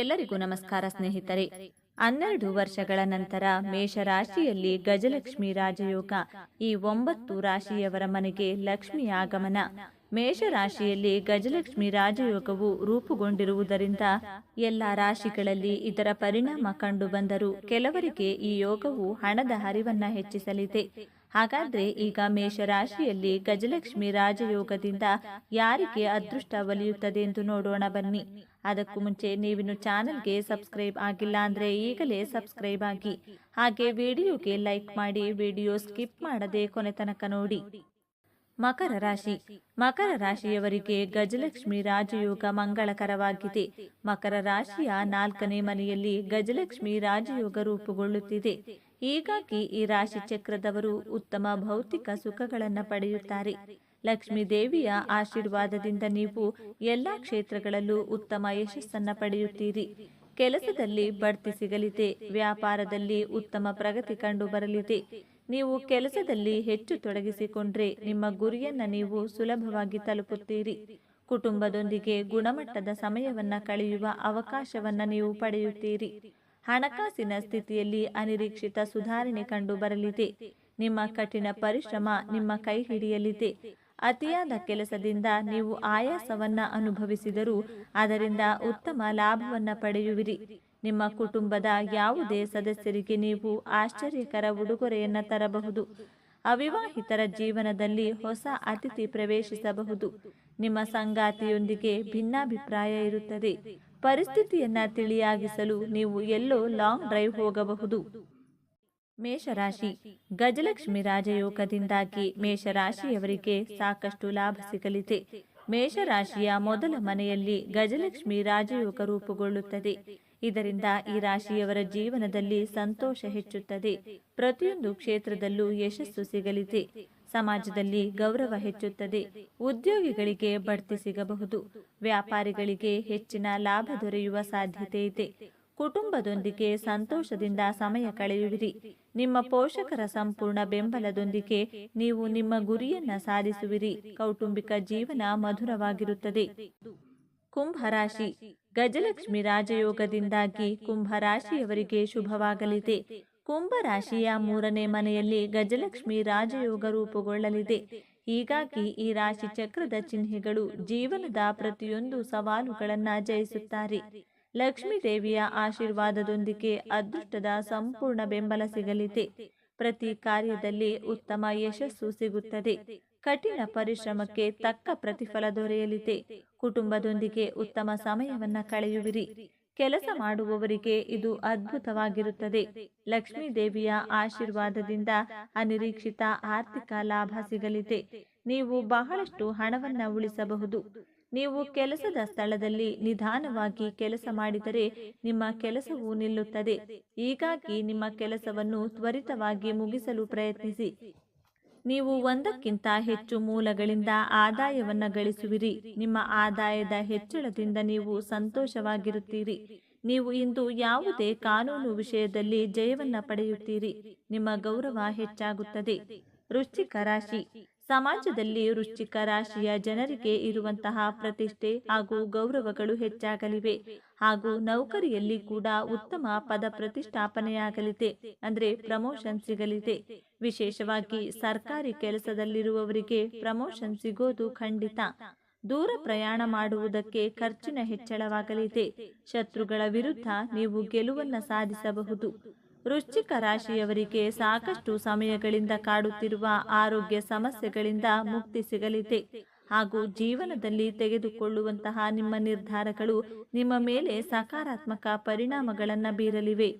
ಎಲ್ಲರಿಗೂ ನಮಸ್ಕಾರ, ಸ್ನೇಹಿತರೆ. ಹನ್ನೆರಡು ವರ್ಷಗಳ ನಂತರ ಮೇಷರಾಶಿಯಲ್ಲಿ ಗಜಲಕ್ಷ್ಮಿ ರಾಜಯೋಗ. ಈ ಒಂಬತ್ತು ರಾಶಿಯವರ ಮನೆಗೆ ಲಕ್ಷ್ಮಿ ಆಗಮನ. ಮೇಷರಾಶಿಯಲ್ಲಿ ಗಜಲಕ್ಷ್ಮಿ ರಾಜಯೋಗವು ರೂಪುಗೊಂಡಿರುವುದರಿಂದ ಎಲ್ಲ ರಾಶಿಗಳಲ್ಲಿ ಇದರ ಪರಿಣಾಮ ಕಂಡುಬಂದರೂ ಕೆಲವರಿಗೆ ಈ ಯೋಗವು ಹಣದ ಹರಿವನ್ನ ಹೆಚ್ಚಿಸಲಿದೆ. ಹಾಗಾದ್ರೆ ಈಗ ಮೇಷರಾಶಿಯಲ್ಲಿ ಗಜಲಕ್ಷ್ಮಿ ರಾಜಯೋಗದಿಂದ ಯಾರಿಗೆ ಅದೃಷ್ಟ ಒಲಿಯುತ್ತದೆ ಎಂದು ನೋಡೋಣ ಬನ್ನಿ. ಅದಕ್ಕೂ ಮುಂಚೆ ನೀವಿನ್ನು ಚಾನಲ್ಗೆ ಸಬ್ಸ್ಕ್ರೈಬ್ ಆಗಿಲ್ಲ ಅಂದ್ರೆ ಈಗಲೇ ಸಬ್ಸ್ಕ್ರೈಬ್ ಆಗಿ. ಹಾಗೆ ವಿಡಿಯೋಗೆ ಲೈಕ್ ಮಾಡಿ, ವಿಡಿಯೋ ಸ್ಕಿಪ್ ಮಾಡದೆ ಕೊನೆ ತನಕ ನೋಡಿ. ಮಕರ ರಾಶಿ. ಮಕರ ರಾಶಿಯವರಿಗೆ ಗಜಲಕ್ಷ್ಮಿ ರಾಜಯೋಗ ಮಂಗಳಕರವಾಗಿದೆ. ಮಕರ ರಾಶಿಯ ನಾಲ್ಕನೇ ಮನೆಯಲ್ಲಿ ಗಜಲಕ್ಷ್ಮಿ ರಾಜಯೋಗ ರೂಪುಗೊಳ್ಳುತ್ತಿದೆ. ಹೀಗಾಗಿ ಈ ರಾಶಿ ಚಕ್ರದವರು ಉತ್ತಮ ಭೌತಿಕ ಸುಖಗಳನ್ನು ಪಡೆಯುತ್ತಾರೆ. ಲಕ್ಷ್ಮೀ ದೇವಿಯ ಆಶೀರ್ವಾದದಿಂದ ನೀವು ಎಲ್ಲಾ ಕ್ಷೇತ್ರಗಳಲ್ಲೂ ಉತ್ತಮ ಯಶಸ್ಸನ್ನು ಪಡೆಯುತ್ತೀರಿ. ಕೆಲಸದಲ್ಲಿ ಬಡ್ತಿ ಸಿಗಲಿದೆ, ವ್ಯಾಪಾರದಲ್ಲಿ ಉತ್ತಮ ಪ್ರಗತಿ ಕಂಡು ಬರಲಿದೆ. ನೀವು ಕೆಲಸದಲ್ಲಿ ಹೆಚ್ಚು ತೊಡಗಿಸಿಕೊಂಡ್ರೆ ನಿಮ್ಮ ಗುರಿಯನ್ನ ನೀವು ಸುಲಭವಾಗಿ ತಲುಪುತ್ತೀರಿ. ಕುಟುಂಬದೊಂದಿಗೆ ಗುಣಮಟ್ಟದ ಸಮಯವನ್ನ ಕಳೆಯುವ ಅವಕಾಶವನ್ನ ನೀವು ಪಡೆಯುತ್ತೀರಿ. ಹಣಕಾಸಿನ ಸ್ಥಿತಿಯಲ್ಲಿ ಅನಿರೀಕ್ಷಿತ ಸುಧಾರಣೆ ಕಂಡು ಬರಲಿದೆ. ನಿಮ್ಮ ಕಠಿಣ ಪರಿಶ್ರಮ ನಿಮ್ಮ ಕೈ ಹಿಡಿಯಲಿದೆ. ಅತಿಯಾದ ಕೆಲಸದಿಂದ ನೀವು ಆಯಾಸವನ್ನ ಅನುಭವಿಸಿದರೂ ಅದರಿಂದ ಉತ್ತಮ ಲಾಭವನ್ನ ಪಡೆಯುವಿರಿ. ನಿಮ್ಮ ಕುಟುಂಬದ ಯಾವುದೇ ಸದಸ್ಯರಿಗೆ ನೀವು ಆಶ್ಚರ್ಯಕರ ಉಡುಗೊರೆಯನ್ನ ತರಬಹುದು. ಅವಿವಾಹಿತರ ಜೀವನದಲ್ಲಿ ಹೊಸ ಅತಿಥಿ ಪ್ರವೇಶಿಸಬಹುದು. ನಿಮ್ಮ ಸಂಗಾತಿಯೊಂದಿಗೆ ಭಿನ್ನಾಭಿಪ್ರಾಯ ಇರುತ್ತದೆ. ಪರಿಸ್ಥಿತಿಯನ್ನ ತಿಳಿಯಾಗಿಸಲು ನೀವು ಎಲ್ಲೋ ಲಾಂಗ್ ಡ್ರೈವ್ ಹೋಗಬಹುದು. ಮೇಷರಾಶಿ. ಗಜಲಕ್ಷ್ಮಿ ರಾಜಯೋಗದಿಂದಾಗಿ ಮೇಷರಾಶಿಯವರಿಗೆ ಸಾಕಷ್ಟು ಲಾಭ ಸಿಗಲಿದೆ. ಮೇಷರಾಶಿಯ ಮೊದಲ ಮನೆಯಲ್ಲಿ ಗಜಲಕ್ಷ್ಮಿ ರಾಜಯೋಗ ರೂಪುಗೊಳ್ಳುತ್ತದೆ. ಇದರಿಂದ ಈ ರಾಶಿಯವರ ಜೀವನದಲ್ಲಿ ಸಂತೋಷ ಹೆಚ್ಚುತ್ತದೆ. ಪ್ರತಿಯೊಂದು ಕ್ಷೇತ್ರದಲ್ಲೂ ಯಶಸ್ಸು ಸಿಗಲಿದೆ. ಸಮಾಜದಲ್ಲಿ ಗೌರವ ಹೆಚ್ಚುತ್ತದೆ. ಉದ್ಯೋಗಿಗಳಿಗೆ ಬಡ್ತಿ ಸಿಗಬಹುದು. ವ್ಯಾಪಾರಿಗಳಿಗೆ ಹೆಚ್ಚಿನ ಲಾಭ ದೊರೆಯುವ ಸಾಧ್ಯತೆ ಇದೆ. ಕುಟುಂಬದೊಂದಿಗೆ ಸಂತೋಷದಿಂದ ಸಮಯ ಕಳೆಯುವಿರಿ. ನಿಮ್ಮ ಪೋಷಕರ ಸಂಪೂರ್ಣ ಬೆಂಬಲದೊಂದಿಗೆ ನೀವು ನಿಮ್ಮ ಗುರಿಯನ್ನ ಸಾಧಿಸುವಿರಿ. ಕೌಟುಂಬಿಕ ಜೀವನ ಮಧುರವಾಗಿರುತ್ತದೆ. ಕುಂಭರಾಶಿ ಗಜಲಕ್ಷ್ಮಿ ರಾಜಯೋಗದಿಂದಾಗಿ ಕುಂಭರಾಶಿಯವರಿಗೆ ಶುಭವಾಗಲಿದೆ. ಕುಂಭರಾಶಿಯ ಮೂರನೇ ಮನೆಯಲ್ಲಿ ಗಜಲಕ್ಷ್ಮಿ ರಾಜಯೋಗ ರೂಪುಗೊಳ್ಳಲಿದೆ. ಹೀಗಾಗಿ ಈ ರಾಶಿ ಚಕ್ರದ ಚಿಹ್ನೆಗಳು ಜೀವನದ ಪ್ರತಿಯೊಂದು ಸವಾಲುಗಳನ್ನು ಜಯಿಸುತ್ತಾರೆ. ಲಕ್ಷ್ಮೀ ದೇವಿಯ ಆಶೀರ್ವಾದದೊಂದಿಗೆ ಅದೃಷ್ಟದ ಸಂಪೂರ್ಣ ಬೆಂಬಲ ಸಿಗಲಿದೆ. ಪ್ರತಿ ಕಾರ್ಯದಲ್ಲಿ ಉತ್ತಮ ಯಶಸ್ಸು ಸಿಗುತ್ತದೆ. ಕಠಿಣ ಪರಿಶ್ರಮಕ್ಕೆ ತಕ್ಕ ಪ್ರತಿಫಲ ದೊರೆಯಲಿದೆ. ಕುಟುಂಬದೊಂದಿಗೆ ಉತ್ತಮ ಸಮಯವನ್ನ ಕಳೆಯುವಿರಿ. ಕೆಲಸ ಮಾಡುವವರಿಗೆ ಇದು ಅದ್ಭುತವಾಗಿರುತ್ತದೆ. ಲಕ್ಷ್ಮೀ ದೇವಿಯ ಆಶೀರ್ವಾದದಿಂದ ಅನಿರೀಕ್ಷಿತ ಆರ್ಥಿಕ ಲಾಭ ಸಿಗಲಿದೆ. ನೀವು ಬಹಳಷ್ಟು ಹಣವನ್ನ ಉಳಿಸಬಹುದು. ನೀವು ಕೆಲಸದ ಸ್ಥಳದಲ್ಲಿ ನಿಧಾನವಾಗಿ ಕೆಲಸ ಮಾಡಿದರೆ ನಿಮ್ಮ ಕೆಲಸವು ನಿಲ್ಲುತ್ತದೆ. ಹೀಗಾಗಿ ನಿಮ್ಮ ಕೆಲಸವನ್ನು ತ್ವರಿತವಾಗಿ ಮುಗಿಸಲು ಪ್ರಯತ್ನಿಸಿ. ನೀವು ಒಂದಕ್ಕಿಂತ ಹೆಚ್ಚು ಮೂಲಗಳಿಂದ ಆದಾಯವನ್ನು ಗಳಿಸುವಿರಿ. ನಿಮ್ಮ ಆದಾಯದ ಹೆಚ್ಚಳದಿಂದ ನೀವು ಸಂತೋಷವಾಗಿರುತ್ತೀರಿ. ನೀವು ಇಂದು ಯಾವುದೇ ಕಾನೂನು ವಿಷಯದಲ್ಲಿ ಜಯವನ್ನ ಪಡೆಯುತ್ತೀರಿ. ನಿಮ್ಮ ಗೌರವ ಹೆಚ್ಚಾಗುತ್ತದೆ. ವೃಶ್ಚಿಕ ರಾಶಿ. ಸಮಾಜದಲ್ಲಿ ವೃಶ್ಚಿಕ ರಾಶಿಯ ಜನರಿಗೆ ಇರುವಂತಹ ಪ್ರತಿಷ್ಠೆ ಹಾಗೂ ಗೌರವಗಳು ಹೆಚ್ಚಾಗಲಿವೆ. ಹಾಗೂ ನೌಕರಿಯಲ್ಲಿ ಕೂಡ ಉತ್ತಮ ಪದ ಪ್ರತಿಷ್ಠಾಪನೆಯಾಗಲಿದೆ. ಅಂದರೆ ಪ್ರಮೋಷನ್ ಸಿಗಲಿದೆ. ವಿಶೇಷವಾಗಿ ಸರ್ಕಾರಿ ಕೆಲಸದಲ್ಲಿರುವವರಿಗೆ ಪ್ರಮೋಷನ್ ಸಿಗೋದು ಖಂಡಿತ. ದೂರ ಪ್ರಯಾಣ ಮಾಡುವುದಕ್ಕೆ ಖರ್ಚಿನ ಹೆಚ್ಚಳವಾಗಲಿದೆ. ಶತ್ರುಗಳ ವಿರುದ್ಧ ನೀವು ಗೆಲುವನ್ನ ಸಾಧಿಸಬಹುದು. ವೃಶ್ಚಿಕ ರಾಶಿಯವರಿಗೆ ಸಾಕಷ್ಟು ಸಮಯಗಳಿಂದ ಕಾಡುತ್ತಿರುವ ಆರೋಗ್ಯ ಸಮಸ್ಯೆಗಳಿಂದ ಮುಕ್ತಿ ಸಿಗಲಿದೆ. ಹಾಗೂ ಜೀವನದಲ್ಲಿ ತೆಗೆದುಕೊಳ್ಳುವಂತಹ ನಿಮ್ಮ ನಿರ್ಧಾರಗಳು ನಿಮ್ಮ ಮೇಲೆ ಸಕಾರಾತ್ಮಕ ಪರಿಣಾಮಗಳನ್ನು ಬೀರಲಿವೆ.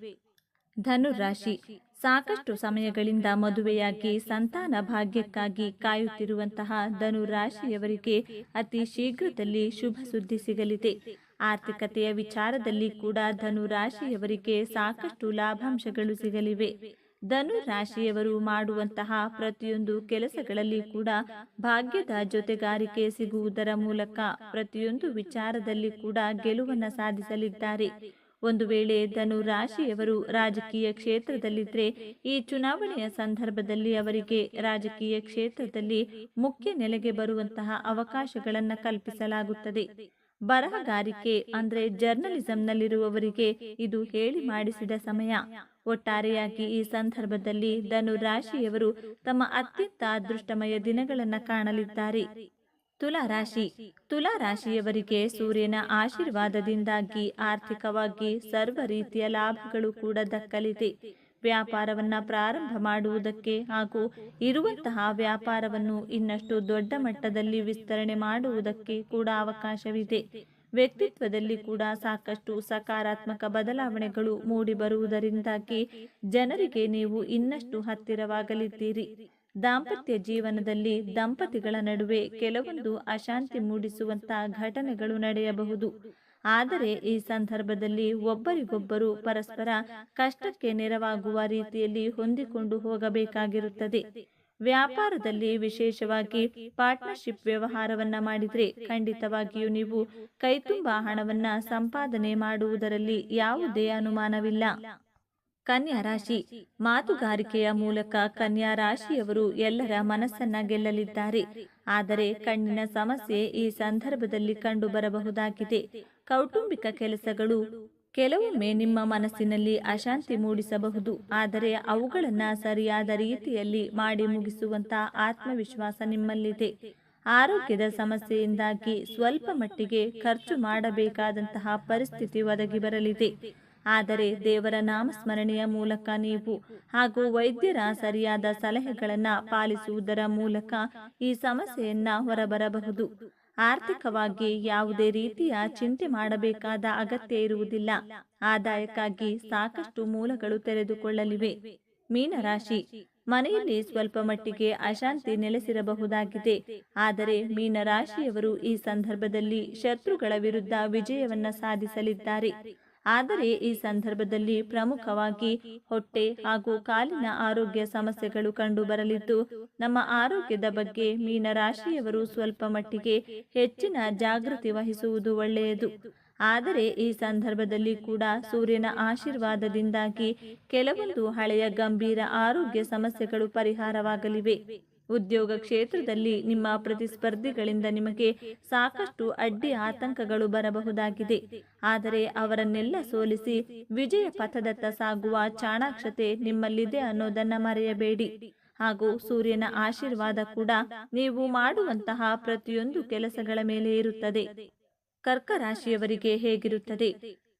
ಧನುರಾಶಿ ಸಾಕಷ್ಟು ಸಮಯಗಳಿಂದ ಮದುವೆಯಾಗಿ ಸಂತಾನ ಭಾಗ್ಯಕ್ಕಾಗಿ ಕಾಯುತ್ತಿರುವಂತಹ ಧನುರಾಶಿಯವರಿಗೆ ಅತಿ ಶೀಘ್ರದಲ್ಲಿ ಶುಭ ಸುದ್ದಿ ಸಿಗಲಿದೆ. ಆರ್ಥಿಕತೆಯ ವಿಚಾರದಲ್ಲಿ ಕೂಡ ಧನು ರಾಶಿಯವರಿಗೆ ಸಾಕಷ್ಟು ಲಾಭಾಂಶಗಳು ಸಿಗಲಿವೆ. ಧನು ರಾಶಿಯವರು ಮಾಡುವಂತಹ ಪ್ರತಿಯೊಂದು ಕೆಲಸಗಳಲ್ಲಿ ಕೂಡ ಭಾಗ್ಯದ ಜೊತೆಗಾರಿಕೆ ಸಿಗುವುದರ ಮೂಲಕ ಪ್ರತಿಯೊಂದು ವಿಚಾರದಲ್ಲಿ ಕೂಡ ಗೆಲುವನ್ನು ಸಾಧಿಸಲಿದ್ದಾರೆ. ಒಂದು ವೇಳೆ ಧನು ರಾಶಿಯವರು ರಾಜಕೀಯ ಕ್ಷೇತ್ರದಲ್ಲಿದ್ದರೆ ಈ ಚುನಾವಣೆಯ ಸಂದರ್ಭದಲ್ಲಿ ಅವರಿಗೆ ರಾಜಕೀಯ ಕ್ಷೇತ್ರದಲ್ಲಿ ಮುಖ್ಯ ನೆಲೆಗೆ ಬರುವಂತಹ ಅವಕಾಶಗಳನ್ನು ಕಲ್ಪಿಸಲಾಗುತ್ತದೆ. ಬರಹಗಾರಿಕೆ ಅಂದ್ರೆ ಜರ್ನಲಿಸಂನಲ್ಲಿರುವವರಿಗೆ ಇದು ಹೇಳಿ ಮಾಡಿಸಿದ ಸಮಯ. ಒಟ್ಟಾರೆಯಾಗಿ ಈ ಸಂದರ್ಭದಲ್ಲಿ ಧನು ರಾಶಿಯವರು ತಮ್ಮ ಅತ್ಯಂತ ಅದೃಷ್ಟಮಯ ದಿನಗಳನ್ನು ಕಾಣಲಿದ್ದಾರೆ. ತುಲಾ ರಾಶಿ. ತುಲಾ ರಾಶಿಯವರಿಗೆ ಸೂರ್ಯನ ಆಶೀರ್ವಾದದಿಂದಾಗಿ ಆರ್ಥಿಕವಾಗಿ ಸರ್ವ ರೀತಿಯ ಲಾಭಗಳು ಕೂಡ ದಕ್ಕಲಿದೆ. ವ್ಯಾಪಾರವನ್ನ ಪ್ರಾರಂಭ ಮಾಡುವುದಕ್ಕೆ ಹಾಗೂ ಇರುವಂತಹ ವ್ಯಾಪಾರವನ್ನು ಇನ್ನಷ್ಟು ದೊಡ್ಡ ಮಟ್ಟದಲ್ಲಿ ವಿಸ್ತರಣೆ ಮಾಡುವುದಕ್ಕೆ ಕೂಡ ಅವಕಾಶವಿದೆ. ವ್ಯಕ್ತಿತ್ವದಲ್ಲಿ ಕೂಡ ಸಾಕಷ್ಟು ಸಕಾರಾತ್ಮಕ ಬದಲಾವಣೆಗಳು ಮೂಡಿ ಬರುವುದರಿಂದಾಗಿ ಜನರಿಗೆ ನೀವು ಇನ್ನಷ್ಟು ಹತ್ತಿರವಾಗಲಿದ್ದೀರಿ. ದಾಂಪತ್ಯ ಜೀವನದಲ್ಲಿ ದಂಪತಿಗಳ ನಡುವೆ ಕೆಲವೊಂದು ಅಶಾಂತಿ ಮೂಡಿಸುವಂತಹ ಘಟನೆಗಳು ನಡೆಯಬಹುದು. ಆದರೆ ಈ ಸಂದರ್ಭದಲ್ಲಿ ಒಬ್ಬರಿಗೊಬ್ಬರು ಪರಸ್ಪರ ಕಷ್ಟಕ್ಕೆ ನೆರವಾಗುವ ರೀತಿಯಲ್ಲಿ ಹೊಂದಿಕೊಂಡು ಹೋಗಬೇಕಾಗಿರುತ್ತದೆ. ವ್ಯಾಪಾರದಲ್ಲಿ ವಿಶೇಷವಾಗಿ ಪಾರ್ಟ್ನರ್ಶಿಪ್ ವ್ಯವಹಾರವನ್ನ ಮಾಡಿದರೆ ಖಂಡಿತವಾಗಿಯೂ ನೀವು ಕೈತುಂಬ ಹಣವನ್ನ ಸಂಪಾದನೆ ಮಾಡುವುದರಲ್ಲಿ ಯಾವುದೇ ಅನುಮಾನವಿಲ್ಲ. ಕನ್ಯಾ ರಾಶಿ, ಮಾತುಗಾರಿಕೆಯ ಮೂಲಕ ಕನ್ಯಾ ರಾಶಿಯವರು ಎಲ್ಲರ ಮನಸ್ಸನ್ನ ಗೆಲ್ಲಲಿದ್ದಾರೆ. ಆದರೆ ಕಣ್ಣಿನ ಸಮಸ್ಯೆ ಈ ಸಂದರ್ಭದಲ್ಲಿ ಕಂಡು ಬರಬಹುದಾಗಿದೆ ಕೌಟುಂಬಿಕ ಕೆಲಸಗಳು. ಕೆಲವೊಮ್ಮೆ ನಿಮ್ಮ ಮನಸ್ಸಿನಲ್ಲಿ ಅಶಾಂತಿ ಮೂಡಿಸಬಹುದು. ಆದರೆ ಅವುಗಳನ್ನು ಸರಿಯಾದ ರೀತಿಯಲ್ಲಿ ಮಾಡಿ ಮುಗಿಸುವಂತಹ ಆತ್ಮವಿಶ್ವಾಸ ನಿಮ್ಮಲ್ಲಿದೆ. ಆರೋಗ್ಯದ ಸಮಸ್ಯೆಯಿಂದಾಗಿ ಸ್ವಲ್ಪ ಮಟ್ಟಿಗೆ ಖರ್ಚು ಮಾಡಬೇಕಾದಂತಹ ಪರಿಸ್ಥಿತಿ ಒದಗಿ ಬರಲಿದೆ. ಆದರೆ ದೇವರ ನಾಮಸ್ಮರಣೆಯ ಮೂಲಕ ನೀವು ಹಾಗೂ ವೈದ್ಯರ ಸರಿಯಾದ ಸಲಹೆಗಳನ್ನು ಪಾಲಿಸುವುದರ ಮೂಲಕ ಈ ಸಮಸ್ಯೆಯನ್ನ ಹೊರಬರಬಹುದು. ಆರ್ಥಿಕವಾಗಿ ಯಾವುದೇ ರೀತಿಯ ಚಿಂತೆ ಮಾಡಬೇಕಾದ ಅಗತ್ಯ ಇರುವುದಿಲ್ಲ. ಆದಾಯಕ್ಕಾಗಿ ಸಾಕಷ್ಟು ಮೂಲಗಳು ತೆರೆದುಕೊಳ್ಳಲಿವೆ. ಮೀನರಾಶಿ. ಮನೆಯಲ್ಲಿ ಸ್ವಲ್ಪ ಮಟ್ಟಿಗೆ ಅಶಾಂತಿ ನೆಲೆಸಿರಬಹುದಾಗಿದೆ. ಆದರೆ ಮೀನರಾಶಿಯವರು ಈ ಸಂದರ್ಭದಲ್ಲಿ ಶತ್ರುಗಳ ವಿರುದ್ಧ ವಿಜಯವನ್ನ ಸಾಧಿಸಲಿದ್ದಾರೆ. ಆದರೆ ಈ ಸಂದರ್ಭದಲ್ಲಿ ಪ್ರಮುಖವಾಗಿ ಹೊಟ್ಟೆ ಹಾಗೂ ಕಾಲಿನ ಆರೋಗ್ಯ ಸಮಸ್ಯೆಗಳು ಕಂಡು ಬರಲಿದ್ದು ನಮ್ಮ ಆರೋಗ್ಯದ ಬಗ್ಗೆ ಮೀನರಾಶಿಯವರು ಸ್ವಲ್ಪ ಮಟ್ಟಿಗೆ ಹೆಚ್ಚಿನ ಜಾಗೃತಿ ವಹಿಸುವುದು ಒಳ್ಳೆಯದು. ಆದರೆ ಈ ಸಂದರ್ಭದಲ್ಲಿ ಕೂಡ ಸೂರ್ಯನ ಆಶೀರ್ವಾದದಿಂದಾಗಿ ಕೆಲವೊಂದು ಹಳೆಯ ಗಂಭೀರ ಆರೋಗ್ಯ ಸಮಸ್ಯೆಗಳು ಪರಿಹಾರವಾಗಲಿವೆ. ಉದ್ಯೋಗ ಕ್ಷೇತ್ರದಲ್ಲಿ ನಿಮ್ಮ ಪ್ರತಿಸ್ಪರ್ಧಿಗಳಿಂದ ನಿಮಗೆ ಸಾಕಷ್ಟು ಅಡ್ಡಿ ಆತಂಕಗಳು ಬರಬಹುದಾಗಿದೆ. ಆದರೆ ಅವರನ್ನೆಲ್ಲ ಸೋಲಿಸಿ ವಿಜಯ ಪಥದತ್ತ ಸಾಗುವ ಚಾಣಾಕ್ಷತೆ ನಿಮ್ಮಲ್ಲಿದೆ ಅನ್ನೋದನ್ನ ಮರೆಯಬೇಡಿ. ಹಾಗೂ ಸೂರ್ಯನ ಆಶೀರ್ವಾದ ಕೂಡ ನೀವು ಮಾಡುವಂತಹ ಪ್ರತಿಯೊಂದು ಕೆಲಸಗಳ ಮೇಲೆ ಇರುತ್ತದೆ. ಕರ್ಕ ರಾಶಿಯವರಿಗೆ ಹೇಗಿರುತ್ತದೆ?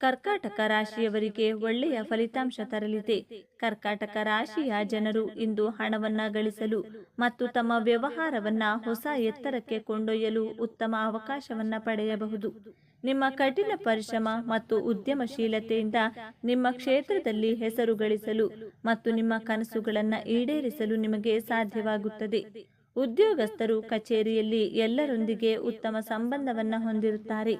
ಕರ್ಕಾಟಕ ರಾಶಿಯವರಿಗೆ ಒಳ್ಳೆಯ ಫಲಿತಾಂಶ ತರಲಿದೆ. ಕರ್ಕಾಟಕ ರಾಶಿಯ ಜನರು ಇಂದು ಹಣವನ್ನ ಗಳಿಸಲು ಮತ್ತು ತಮ್ಮ ವ್ಯವಹಾರವನ್ನ ಹೊಸ ಎತ್ತರಕ್ಕೆ ಕೊಂಡೊಯ್ಯಲು ಉತ್ತಮ ಅವಕಾಶವನ್ನ ಪಡೆಯಬಹುದು. ನಿಮ್ಮ ಕಠಿಣ ಪರಿಶ್ರಮ ಮತ್ತು ಉದ್ಯಮಶೀಲತೆಯಿಂದ ನಿಮ್ಮ ಕ್ಷೇತ್ರದಲ್ಲಿ ಹೆಸರು ಗಳಿಸಲು ಮತ್ತು ನಿಮ್ಮ ಕನಸುಗಳನ್ನು ಈಡೇರಿಸಲು ನಿಮಗೆ ಸಾಧ್ಯವಾಗುತ್ತದೆ. ಉದ್ಯೋಗಸ್ಥರು ಕಚೇರಿಯಲ್ಲಿ ಎಲ್ಲರೊಂದಿಗೆ ಉತ್ತಮ ಸಂಬಂಧವನ್ನು ಹೊಂದಿರುತ್ತಾರೆ.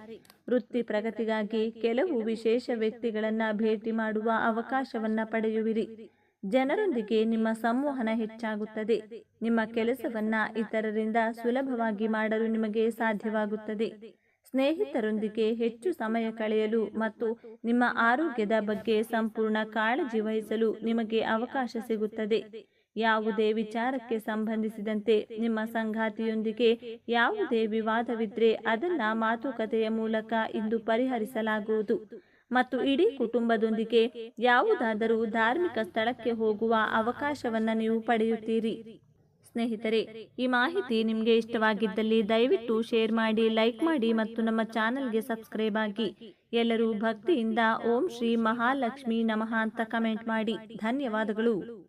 ವೃತ್ತಿ ಪ್ರಗತಿಗಾಗಿ ಕೆಲವು ವಿಶೇಷ ವ್ಯಕ್ತಿಗಳನ್ನು ಭೇಟಿ ಮಾಡುವ ಅವಕಾಶವನ್ನು ಪಡೆಯುವಿರಿ. ಜನರೊಂದಿಗೆ ನಿಮ್ಮ ಸಂವಹನ ಹೆಚ್ಚಾಗುತ್ತದೆ. ನಿಮ್ಮ ಕೆಲಸವನ್ನ ಇತರರಿಂದ ಸುಲಭವಾಗಿ ಮಾಡಲು ನಿಮಗೆ ಸಾಧ್ಯವಾಗುತ್ತದೆ. ಸ್ನೇಹಿತರೊಂದಿಗೆ ಹೆಚ್ಚು ಸಮಯ ಕಳೆಯಲು ಮತ್ತು ನಿಮ್ಮ ಆರೋಗ್ಯದ ಬಗ್ಗೆ ಸಂಪೂರ್ಣ ಕಾಳಜಿ ವಹಿಸಲು ನಿಮಗೆ ಅವಕಾಶ ಸಿಗುತ್ತದೆ. ಯಾವುದೇ ವಿಚಾರಕ್ಕೆ ಸಂಬಂಧಿಸಿದಂತೆ ನಿಮ್ಮ ಸಂಗಾತಿಯೊಂದಿಗೆ ಯಾವುದೇ ವಿವಾದವಿದ್ರೆ ಅದನ್ನ ಮಾತುಕತೆಯ ಮೂಲಕ ಇಂದು ಪರಿಹರಿಸಲಾಗುವುದು. ಮತ್ತು ಇಡೀ ಕುಟುಂಬದೊಂದಿಗೆ ಯಾವುದಾದರೂ ಧಾರ್ಮಿಕ ಸ್ಥಳಕ್ಕೆ ಹೋಗುವ ಅವಕಾಶವನ್ನ ನೀವು ಪಡೆಯುತ್ತೀರಿ. ಸ್ನೇಹಿತರೆ, ಈ ಮಾಹಿತಿ ನಿಮಗೆ ಇಷ್ಟವಾಗಿದ್ದಲ್ಲಿ ದಯವಿಟ್ಟು ಶೇರ್ ಮಾಡಿ, ಲೈಕ್ ಮಾಡಿ ಮತ್ತು ನಮ್ಮ ಚಾನಲ್ಗೆ ಸಬ್ಸ್ಕ್ರೈಬ್ ಆಗಿ. ಎಲ್ಲರೂ ಭಕ್ತಿಯಿಂದ ಓಂ ಶ್ರೀ ಮಹಾಲಕ್ಷ್ಮಿ ನಮಃ ಅಂತ ಕಮೆಂಟ್ ಮಾಡಿ. ಧನ್ಯವಾದಗಳು.